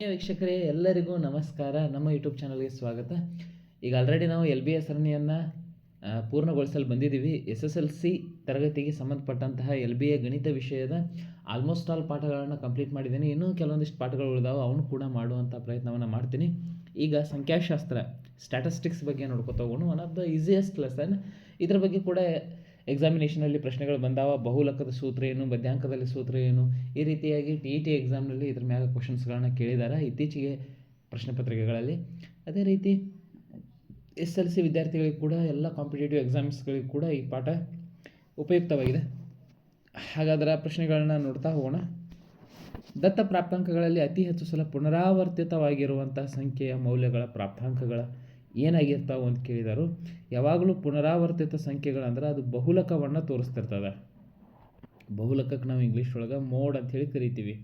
ವೀಕ್ಷಕರೇ, ಎಲ್ಲರಿಗೂ ನಮಸ್ಕಾರ. ನಮ್ಮ ಯೂಟ್ಯೂಬ್ ಚಾನಲ್ಗೆ ಸ್ವಾಗತ. ಈಗ ಆಲ್ರೆಡಿ ನಾವು ಎಲ್ ಬಿ ಎಸ್ ಸರಣಿಯನ್ನು ಪೂರ್ಣಗೊಳಿಸಲು ಬಂದಿದ್ದೀವಿ. ಎಸ್ ಎಸ್ ಎಲ್ ಸಿ ತರಗತಿಗೆ ಸಂಬಂಧಪಟ್ಟಂತಹ ಎಲ್ ಬಿ ಎ ಗಣಿತ ವಿಷಯದ ಆಲ್ಮೋಸ್ಟ್ ಆಲ್ ಪಾಠಗಳನ್ನು ಕಂಪ್ಲೀಟ್ ಮಾಡಿದ್ದೀನಿ. ಇನ್ನೂ ಕೆಲವೊಂದಿಷ್ಟು ಪಾಠಗಳು ಉಳಿದಾವೆ. ಅವನು ಕೂಡ ಮಾಡುವಂಥ ಪ್ರಯತ್ನವನ್ನು ಮಾಡ್ತೀನಿ. ಈಗ ಸಂಖ್ಯಾಶಾಸ್ತ್ರ ಸ್ಟ್ಯಾಟಿಸ್ಟಿಕ್ಸ್ ಬಗ್ಗೆ ನೋಡ್ಕೊತ ಹೋಗೋಣ. One of the easiest lesson ಇದರ ಬಗ್ಗೆ ಕೂಡ ಎಕ್ಸಾಮಿನೇಷನಲ್ಲಿ ಪ್ರಶ್ನೆಗಳು ಬಂದಾವ, ಬಹುಲಕದ ಸೂತ್ರ ಏನು, ಮಧ್ಯಾಂಕದಲ್ಲಿ ಸೂತ್ರ ಏನು, ಈ ರೀತಿಯಾಗಿ ಟಿ ಇ ಟಿ ಎಕ್ಸಾಮ್ನಲ್ಲಿ ಇದ್ರ ಮ್ಯಾಗ ಕ್ವಶನ್ಸ್ಗಳನ್ನ ಕೇಳಿದ್ದಾರೆ ಇತ್ತೀಚೆಗೆ ಪ್ರಶ್ನೆ ಪತ್ರಿಕೆಗಳಲ್ಲಿ ಅದೇ ರೀತಿ ಎಸ್ ಎಲ್ ಸಿ ವಿದ್ಯಾರ್ಥಿಗಳಿಗೆ ಕೂಡ, ಎಲ್ಲ ಕಾಂಪಿಟೇಟಿವ್ ಎಕ್ಸಾಮ್ಸ್ಗಳಿಗೆ ಕೂಡ ಈ ಪಾಠ ಉಪಯುಕ್ತವಾಗಿದೆ. ಹಾಗಾದ್ರೆ ಪ್ರಶ್ನೆಗಳನ್ನ ನೋಡ್ತಾ ಹೋಗೋಣ. ದತ್ತ ಪ್ರಾಪ್ತಾಂಕಗಳಲ್ಲಿ ಅತಿ ಹೆಚ್ಚು ಸಲ ಪುನರಾವರ್ತಿತವಾಗಿರುವಂಥ ಸಂಖ್ಯೆಯ ಮೌಲ್ಯಗಳ ಪ್ರಾಪ್ತಾಂಕಗಳ ಏನಾಗಿರ್ತಾವೆ ಅಂತ ಕೇಳಿದರು. ಯಾವಾಗಲೂ ಪುನರಾವರ್ತಿತ ಸಂಖ್ಯೆಗಳಂದ್ರೆ ಅದು ಬಹುಲಕವನ್ನು ತೋರಿಸ್ತಿರ್ತದೆ. ಬಹುಲಕಕ್ಕೆ ನಾವು ಇಂಗ್ಲೀಷ್ ಒಳಗೆ ಮೋಡ್ ಅಂತ ಹೇಳಿ ಕರಿತೀವಿ.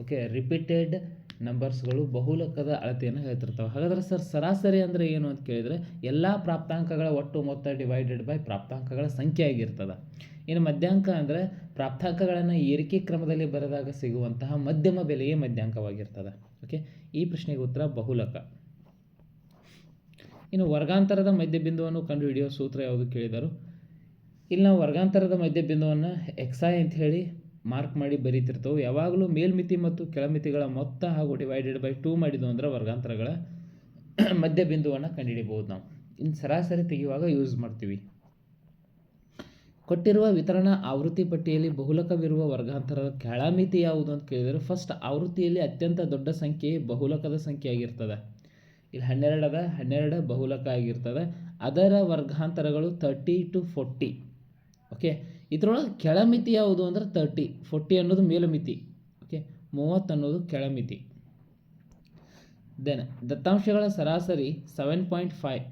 ಓಕೆ ರಿಪೀಟೆಡ್ ನಂಬರ್ಸ್ಗಳು ಬಹುಲಕದ ಅಳತೆಯನ್ನು ಹೇಳ್ತಿರ್ತಾವೆ. ಹಾಗಾದ್ರೆ ಸರ್ ಸರಾಸರಿ ಅಂದರೆ ಏನು ಅಂತ ಕೇಳಿದರೆ ಎಲ್ಲ ಪ್ರಾಪ್ತಾಂಕಗಳ ಒಟ್ಟು ಮೊತ್ತ ಡಿವೈಡೆಡ್ ಬೈ ಪ್ರಾಪ್ತಾಂಕಗಳ ಸಂಖ್ಯೆ ಆಗಿರ್ತದೆ. ಇನ್ನು ಮಧ್ಯಾಂಕ ಅಂದರೆ ಪ್ರಾಪ್ತಾಂಕಗಳನ್ನು ಏರಿಕೆ ಕ್ರಮದಲ್ಲಿ ಬರೆದಾಗ ಸಿಗುವಂತಹ ಮಧ್ಯಮ ಬೆಲೆಯೇ ಮಧ್ಯಾಂಕವಾಗಿರ್ತದೆ. ಓಕೆ ಈ ಪ್ರಶ್ನೆಗೆ ಉತ್ತರ ಬಹುಲಕ. ಇನ್ನು ವರ್ಗಾಂತರದ ಮಧ್ಯಬಿಂದುವನ್ನು ಕಂಡುಹಿಡಿಯೋ ಸೂತ್ರ ಯಾವುದು ಕೇಳಿದರು? ಇಲ್ಲಿ ನಾವು ವರ್ಗಾಂತರದ ಮಧ್ಯಬಿಂದುವನ್ನು ಎಕ್ಸೈ ಅಂತ ಹೇಳಿ ಮಾರ್ಕ್ ಮಾಡಿ ಬರೀತಿರ್ತವೆ. ಯಾವಾಗಲೂ ಮೇಲ್ಮಿತಿ ಮತ್ತು ಕೆಳಮಿತಿಗಳ ಮೊತ್ತ ಹಾಗೂ ಡಿವೈಡೆಡ್ ಬೈ ಟೂ ಮಾಡಿದ್ದು ಅಂದರೆ ವರ್ಗಾಂತರಗಳ ಮಧ್ಯಬಿಂದುವನ್ನು ಕಂಡುಹಿಡಿಬಹುದು ನಾವು. ಇನ್ನು ಸರಾಸರಿ ತೆಗೆಯುವಾಗ ಯೂಸ್ ಮಾಡ್ತೀವಿ. ಕೊಟ್ಟಿರುವ ವಿತರಣಾ ಆವೃತ್ತಿ ಪಟ್ಟಿಯಲ್ಲಿ ಬಹುಲಕವಿರುವ ವರ್ಗಾಂತರದ ಕೆಳಮಿತಿ ಯಾವುದು ಅಂತ ಕೇಳಿದರೆ ಫಸ್ಟ್ ಆವೃತ್ತಿಯಲ್ಲಿ ಅತ್ಯಂತ ದೊಡ್ಡ ಸಂಖ್ಯೆ ಬಹುಲಕದ ಸಂಖ್ಯೆ ಆಗಿರ್ತದೆ ಇಲ್ಲಿ ಹನ್ನೆರಡು ಅದ, ಹನ್ನೆರಡು ಬಹುಲಕ ಆಗಿರ್ತದೆ. ಅದರ ವರ್ಗಾಂತರಗಳು ತರ್ಟಿ ಟು ಫೋರ್ಟಿ ಓಕೆ ಇದರೊಳಗೆ ಕೆಳಮಿತಿ ಯಾವುದು ಅಂದ್ರೆ ತರ್ಟಿ ಫೋರ್ಟಿ ಅನ್ನೋದು ಮೇಲುಮಿತಿ. ಓಕೆ ಮೂವತ್ತು ಅನ್ನೋದು ಕೆಳಮಿತಿ. ದೆನ್ ದತ್ತಾಂಶಗಳ ಸರಾಸರಿ seven point five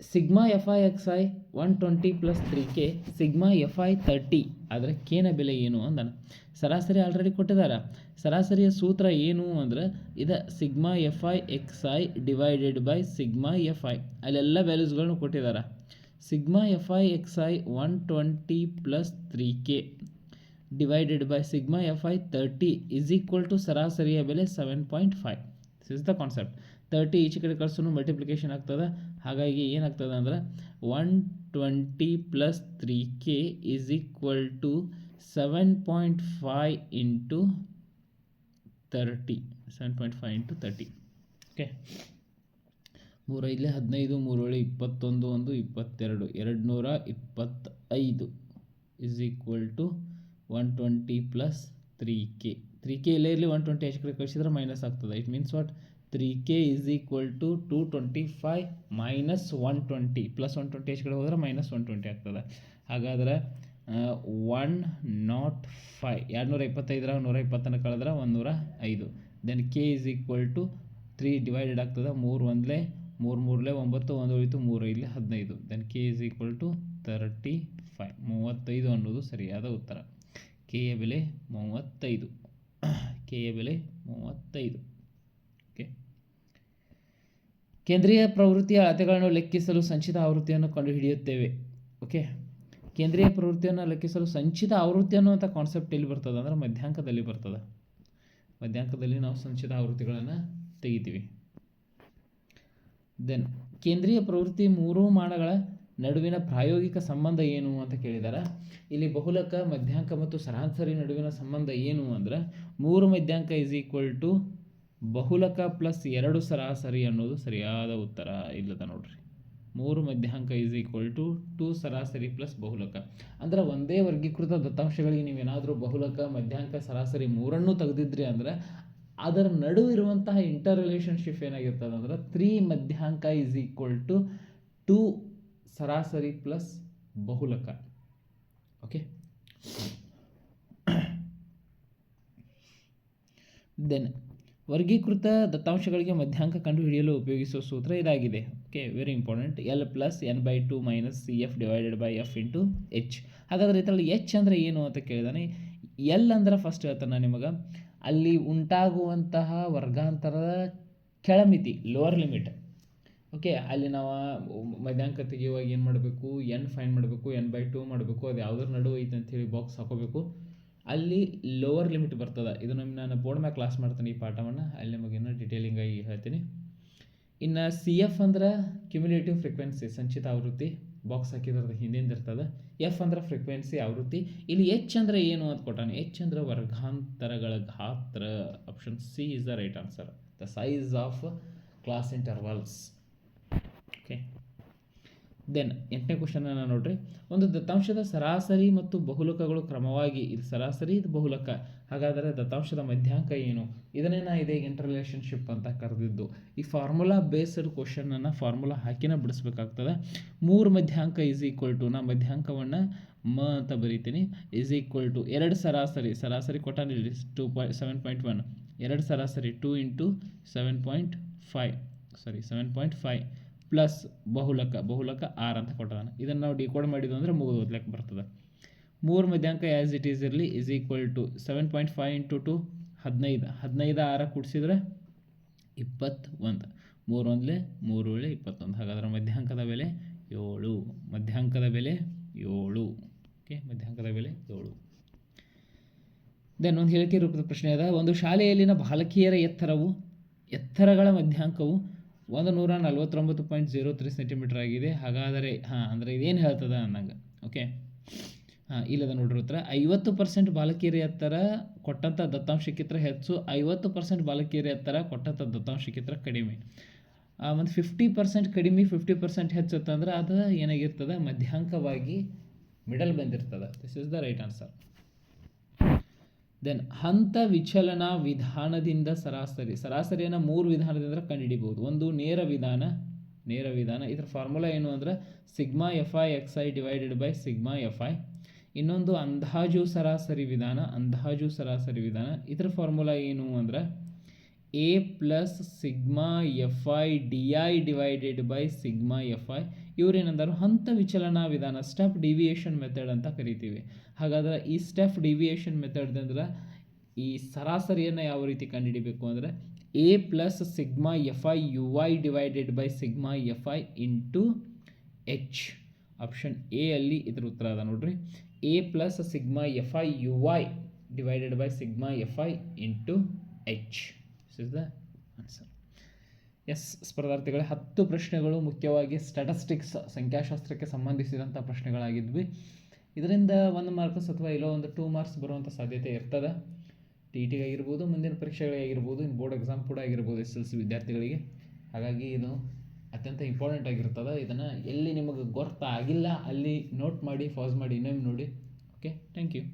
sigma F I X I one twenty plus three K sigma F I thirty ಆದರೆ ಕೇನ ಬೆಲೆ ಏನು ಅಂದಾನೆ? ಸರಾಸರಿ ಆಲ್ರೆಡಿ ಕೊಟ್ಟಿದ್ದಾರೆ ಸರಾಸರಿಯ ಸೂತ್ರ ಏನು ಅಂದ್ರೆ ಇದು sigma F I X I divided by sigma F I. ಅಲ್ಲೆಲ್ಲ ವ್ಯಾಲ್ಯೂಸ್ಗಳನ್ನು ಕೊಟ್ಟಿದ್ದಾರೆ sigma F I X I one twenty plus three K divided by sigma F I thirty is equal to ಸರಾಸರಿಯ ಬೆಲೆ seven point five this is the concept thirty ಈಚೆ ಕಡೆ ಕಳ್ಸೂ multiplication ಆಗ್ತದೆ. ಹಾಗಾಗಿ ಏನಾಗ್ತದೆ ಅಂದ್ರೆ one twenty plus three K is equal to seven point five into thirty seven point five into thirty okay ಮೂರೈದಲೇ ಹದಿನೈದು ಮೂರೇಳು ಇಪ್ಪತ್ತೊಂದು, ಒಂದು ಇಪ್ಪತ್ತೆರಡು ಎರಡು ನೂರ ಇಪ್ಪತ್ತೈದು is equal to one twenty plus three K three K ಇಲ್ಲೇ ಇರಲಿ ಒನ್ ಟ್ವೆಂಟಿ ಎಷ್ಟು ಕಡೆ ಕಳಿಸಿದ್ರೆ ಮೈನಸ್ ಆಗ್ತದೆ. It means what three K is equal to two twenty five minus one twenty plus one twenty H ಕಡೆ ಹೋದ್ರೆ minus one twenty ಆಗ್ತದೆ. ಹಾಗಾದ್ರೆ ಒನ್ ನಾಟ್ ಫೈವ್ ಎರಡು ನೂರ ಇಪ್ಪತ್ತೈದರಾಗ ನೂರ ಇಪ್ಪತ್ತನ್ನು ಕಳೆದ್ರೆ ಒಂದು ನೂರ ಐದು then K is equal to three divided ಆಗ್ತದೆ. ಮೂರು ಒಂದಲೇ, ಮೂರು ಮೂರಲೇ, ಒಂಬತ್ತು, ಒಂದು ಉಳಿತು ಮೂರು ಐದಲೇ ಹದಿನೈದು. Then K is equal to thirty five ಮೂವತ್ತೈದು ಅನ್ನೋದು ಸರಿಯಾದ ಉತ್ತರ. ಕೆಯ ಬೆಲೆ ಮೂವತ್ತೈದು. ಕೆಯ ಬೆಲೆ ಮೂವತ್ತೈದು. ಕೇಂದ್ರೀಯ ಪ್ರವೃತ್ತಿಯ ಅಳತೆಗಳನ್ನು ಲೆಕ್ಕಿಸಲು ಸಂಚಿತ ಆವೃತ್ತಿಯನ್ನು ಕಂಡುಹಿಡಿಯುತ್ತೇವೆ. ಓಕೆ ಕೇಂದ್ರೀಯ ಪ್ರವೃತ್ತಿಯನ್ನು ಲೆಕ್ಕಿಸಲು ಸಂಚಿತ ಆವೃತ್ತಿ ಅನ್ನುವಂಥ ಕಾನ್ಸೆಪ್ಟ್ ಎಲ್ಲಿ ಬರ್ತದೆ ಅಂದರೆ ಮಧ್ಯಾಂಕದಲ್ಲಿ ಬರ್ತದೆ. ಮಧ್ಯಾಂಕದಲ್ಲಿ ನಾವು ಸಂಚಿತ ಆವೃತ್ತಿಗಳನ್ನು ತೆಗಿತೀವಿ. ದೆನ್ ಕೇಂದ್ರೀಯ ಪ್ರವೃತ್ತಿ ಮೂರೂ ಮಾನಗಳ ನಡುವಿನ ಪ್ರಾಯೋಗಿಕ ಸಂಬಂಧ ಏನು ಅಂತ ಕೇಳಿದಾರೆ? ಇಲ್ಲಿ ಬಹುಲಕ, ಮಧ್ಯಾಂಕ ಮತ್ತು ಸರಾಸರಿ ನಡುವಿನ ಸಂಬಂಧ ಏನು ಅಂದರೆ ಮೂರು ಮಧ್ಯಾಂಕ ಇಸ್ ಈಕ್ವಲ್ ಟು ಬಹುಲಕ ಪ್ಲಸ್ ಎರಡು ಸರಾಸರಿ ಅನ್ನೋದು ಸರಿಯಾದ ಉತ್ತರ ಇಲ್ಲದ ನೋಡ್ರಿ. ಮೂರು ಮಧ್ಯಾಂಕ ಇಸ್ ಈಕ್ವಲ್ ಟು ಟು ಸರಾಸರಿ ಪ್ಲಸ್ ಬಹುಲಕ. ಅಂದ್ರೆ ಒಂದೇ ವರ್ಗೀಕೃತ ದತ್ತಾಂಶಗಳಿಗೆ ನೀವೇನಾದರೂ ಬಹುಲಕ, ಮಧ್ಯಾಂಕ, ಸರಾಸರಿ ಮೂರನ್ನು ತೆಗೆದಿದ್ರಿ ಅಂದರೆ ಅದರ ನಡುವಿರುವಂತಹ ಇಂಟರ್ ರಿಲೇಷನ್ಶಿಪ್ ಏನಾಗಿರ್ತದೆ ಅಂದ್ರೆ ತ್ರೀ ಮಧ್ಯಾಂಕ ಇಸ್ ಈಕ್ವಲ್ ಟು ಟು ಸರಾಸರಿ ಪ್ಲಸ್ ಬಹುಲಕ. ಓಕೆ ದೆನ್ ವರ್ಗೀಕೃತ ದತ್ತಾಂಶಗಳಿಗೆ ಮಧ್ಯಾಂಕ ಕಂಡುಹಿಡಿಯಲು ಉಪಯೋಗಿಸುವ ಸೂತ್ರ ಇದಾಗಿದೆ. Okay very important L plus N by two minus C F divided by F into H ಹಾಗಾದರೆ ಇದರಲ್ಲಿ ಎಚ್ ಅಂದರೆ ಏನು ಅಂತ ಕೇಳಿದಾನೆ. ಎಲ್ ಅಂದ್ರೆ ಫಸ್ಟ್ ಹೇಳ್ತಾನೆ ನಿಮಗೆ. ಅಲ್ಲಿ ಉಂಟಾಗುವಂತಹ ವರ್ಗಾಂತರದ ಕೆಳಮಿತಿ ಲೋವರ್ ಲಿಮಿಟ್ ಓಕೆ ಅಲ್ಲಿ ನಾವು ಮಧ್ಯಾಂಕ ತೆಗೆಯುವಾಗ ಏನು ಮಾಡಬೇಕು? ಎನ್ ಫೈನ್ ಮಾಡಬೇಕು ಎನ್ ಬೈ ಟು ಮಾಡಬೇಕು ಅದು ಯಾವುದ್ರ ನಡುವೆ ಐತೆ ಅಂಥೇಳಿ ಬಾಕ್ಸ್ ಹಾಕೋಬೇಕು. ಅಲ್ಲಿ ಲೋವರ್ ಲಿಮಿಟ್ ಬರ್ತದೆ. ಇದು ನಮ್ಮ ನಾನು ಬೋರ್ಡ್ ಮ್ಯಾಗ ಕ್ಲಾಸ್ ಮಾಡ್ತೀನಿ ಈ ಪಾಠವನ್ನು. ಅಲ್ಲಿ ನಿಮಗೆ ಇನ್ನೂ ಡಿಟೇಲಿಂಗ್ ಆಗಿ ಹೇಳ್ತೀನಿ. ಇನ್ನು ಸಿ ಎಫ್ ಅಂದ್ರೆ ಕ್ಯುಮ್ಯುಲೇಟಿವ್ ಫ್ರೀಕ್ವೆನ್ಸಿ ಸಂಚಿತ ಆವೃತ್ತಿ. ಬಾಕ್ಸ್ ಹಾಕಿದ್ರದ್ದು ಹಿಂದಿಂದ ಇರ್ತದೆ. ಎಫ್ ಅಂದ್ರೆ ಫ್ರೀಕ್ವೆನ್ಸಿ ಆವೃತ್ತಿ. ಇಲ್ಲಿ ಎಚ್ ಅಂದ್ರೆ ಏನು ಅಂತ ಕೊಟ್ಟಾನೆ? ಎಚ್ ಅಂದ್ರೆ ವರ್ಗಾಂತರಗಳ ಗಾತ್ರ. Option C is the right answer the size of class intervals then ಎಂಟನೇ ಕ್ವಶನನ್ನು ನೋಡ್ರಿ. ಒಂದು ದತ್ತಾಂಶದ ಸರಾಸರಿ ಮತ್ತು ಬಹುಲಕಗಳು ಕ್ರಮವಾಗಿ ಇದು ಸರಾಸರಿ, ಇದು ಬಹುಲಕ. ಹಾಗಾದರೆ ದತ್ತಾಂಶದ ಮಧ್ಯಾಂಕ ಏನು? ಇದನ್ನೇ ನಾ ಇದೇ ಇಂಟರ್ ಅಂತ ಕರೆದಿದ್ದು. ಈ ಫಾರ್ಮುಲಾ ಬೇಸ್ಡ್ ಕ್ವಶನನ್ನು ಫಾರ್ಮುಲಾ ಹಾಕಿನ ಬಿಡಿಸ್ಬೇಕಾಗ್ತದೆ. ಮೂರು ಮಧ್ಯಾಂಕ ಈಸ್ ಈಕ್ವಲ್ ಟು ನಾ ಮಧ್ಯಾಂಕವನ್ನು ಮ ಅಂತ ಬರೀತೀನಿ. ಈಸ್ ಈಕ್ವಲ್ ಟು ಎರಡು ಸರಾಸರಿ ಸರಾಸರಿ ಕೊಟ್ಟಾನಿಲ್ಲಿ two point seven point one ಎರಡು ಸರಾಸರಿ two into seven point five sorry seven point five plus ಬಹುಲಕ ಬಹುಲಕ ಆರ್ ಅಂತ ಕೊಟ್ಟದಾನ ಇದನ್ನು ನಾವು ಡಿಕೋಡ್ ಮಾಡಿದ್ದು ಅಂದರೆ ಮುಗಿದು ಓದ್ಲಿಕ್ಕೆ ಬರ್ತದೆ. ಮೂರು ಮಧ್ಯಾಂಕ ಆ್ಯಸ್ ಇಟ್ ಈಸ್ ಇರಲಿ is equal to seven point five into two ಹದಿನೈದು. ಹದಿನೈದು ಆರ ಕೂಡಿಸಿದ್ರೆ ಇಪ್ಪತ್ತೊಂದು. ಮೂರು ಒಂದಲೇ ಮೂರು ಒಳ್ಳೆ ಇಪ್ಪತ್ತೊಂದು. ಹಾಗಾದ್ರೆ ಮಧ್ಯಾಂಕದ ಬೆಲೆ ಏಳು. ಮಧ್ಯಾಂಕದ ಬೆಲೆ ಏಳು. ಓಕೆ ಮಧ್ಯಾಂಕದ ಬೆಲೆ ಏಳು. ದೆನ್ ಒಂದು ಹೇಳಿಕೆ ರೂಪದ ಪ್ರಶ್ನೆ ಅದ. ಒಂದು ಶಾಲೆಯಲ್ಲಿನ ಬಾಲಕಿಯರ ಎತ್ತರವು, ಎತ್ತರಗಳ ಮಧ್ಯಾಂಕವು ಒಂದು ನೂರ ನಲ್ವತ್ತೊಂಬತ್ತು ಪಾಯಿಂಟ್ ಜೀರೋ ತ್ರೀ ಸೆಂಟಿಮೀಟರ್ ಆಗಿದೆ. ಹಾಗಾದರೆ, ಹಾಂ, ಅಂದರೆ ಇದೇನು ಹೇಳ್ತದ ಅನ್ನಂಗೆ ಓಕೆ? ಹಾಂ, ಇಲ್ಲದ ನೋಡ್ರಿ ಉತ್ತರ. ಐವತ್ತು ಪರ್ಸೆಂಟ್ ಬಾಲಕಿಯರ ಎತ್ತರ ಕೊಟ್ಟಂಥ ದತ್ತಾಂಶಕ್ಕಿತ್ರ ಹೆಚ್ಚು, ಐವತ್ತು ಪರ್ಸೆಂಟ್ ಬಾಲಕಿಯರ ಎತ್ತರ ಕೊಟ್ಟಂಥ ದತ್ತಾಂಶಕ್ಕಿತ್ರ ಕಡಿಮೆ. ಮತ್ತು ಫಿಫ್ಟಿ ಪರ್ಸೆಂಟ್ ಕಡಿಮೆ, ಫಿಫ್ಟಿ ಪರ್ಸೆಂಟ್ ಹೆಚ್ಚತ್ತಂದ್ರೆ ಅದು ಏನಾಗಿರ್ತದೆ? ಮಧ್ಯಾಂಕವಾಗಿ ಮಿಡಲ್ ಬಂದಿರ್ತದೆ. This is the right answer then ಹಂತ ವಿಚಲನ ವಿಧಾನದಿಂದ ಸರಾಸರಿ. ಸರಾಸರಿಯನ್ನು ಮೂರು ವಿಧಾನದಿಂದ ಕಂಡುಹಿಡಿಬಹುದು. ಒಂದು ನೇರ ವಿಧಾನ ನೇರ ವಿಧಾನ. ಇದರ ಫಾರ್ಮುಲಾ ಏನು ಅಂದರೆ sigma F I X I divided by sigma F I ಇನ್ನೊಂದು ಅಂದಾಜು ಸರಾಸರಿ ವಿಧಾನ, ಅಂದಾಜು ಸರಾಸರಿ ವಿಧಾನ. ಇದರ ಫಾರ್ಮುಲಾ ಏನು ಅಂದರೆ A plus sigma F I D I divided by sigma F I ಇವರೇನೆಂದರು ಹಂತ ವಿಚಲನಾ ವಿಧಾನ ಸ್ಟೆಪ್ ಡಿವಿಯೇಷನ್ ಮೆಥಡ್ ಅಂತ ಕರಿತೀವಿ. ಹಾಗಾದ್ರೆ ಈ ಸ್ಟೆಪ್ ಡಿವಿಯೇಷನ್ ಮೆಥಡ್ ಅಂದ್ರೆ ಈ ಸರಾಸರಿಯನ್ನು ಯಾವ ರೀತಿ ಕಂಡುಹಿಡಿಬೇಕು ಅಂದರೆ A plus sigma F I U I divided by sigma F I into H option A ಅಲ್ಲಿ ಇದ್ರ ಉತ್ತರ ಅದ ನೋಡ್ರಿ. A plus sigma F I U I divided by sigma F I into H this is S ಸ್ಪರ್ಧಾರ್ಥಿಗಳೇ, ಹತ್ತು ಪ್ರಶ್ನೆಗಳು ಮುಖ್ಯವಾಗಿ ಸ್ಟ್ಯಾಟಸ್ಟಿಕ್ಸ್ ಸಂಖ್ಯಾಶಾಸ್ತ್ರಕ್ಕೆ ಸಂಬಂಧಿಸಿದಂಥ ಪ್ರಶ್ನೆಗಳಾಗಿದ್ವಿ. ಇದರಿಂದ ಒಂದು ಮಾರ್ಕ್ಸ್ ಅಥವಾ ಇಲ್ಲೋ ಒಂದು ಟೂ ಮಾರ್ಕ್ಸ್ ಬರುವಂಥ ಸಾಧ್ಯತೆ ಇರ್ತದೆ. ಟಿ ಇ ಟಿಗಾಗಿರ್ಬೋದು ಮುಂದಿನ ಪರೀಕ್ಷೆಗಳಿಗಾಗಿರ್ಬೋದು ಇನ್ನು ಬೋರ್ಡ್ ಎಕ್ಸಾಮ್ ಕೂಡ ಆಗಿರ್ಬೋದು ಎಸ್ ಎಲ್ ಸಿ ವಿದ್ಯಾರ್ಥಿಗಳಿಗೆ. ಹಾಗಾಗಿ ಇದು ಅತ್ಯಂತ ಇಂಪಾರ್ಟೆಂಟ್ ಆಗಿರ್ತದೆ. ಇದನ್ನು ಎಲ್ಲಿ ನಿಮಗೆ ಗೊತ್ತಾಗಿಲ್ಲ, ಅಲ್ಲಿ ನೋಟ್ ಮಾಡಿ ಫಾಸ್ ಮಾಡಿ, ಇನ್ನೊಮ್ಮೆ ನೋಡಿ. Okay thank you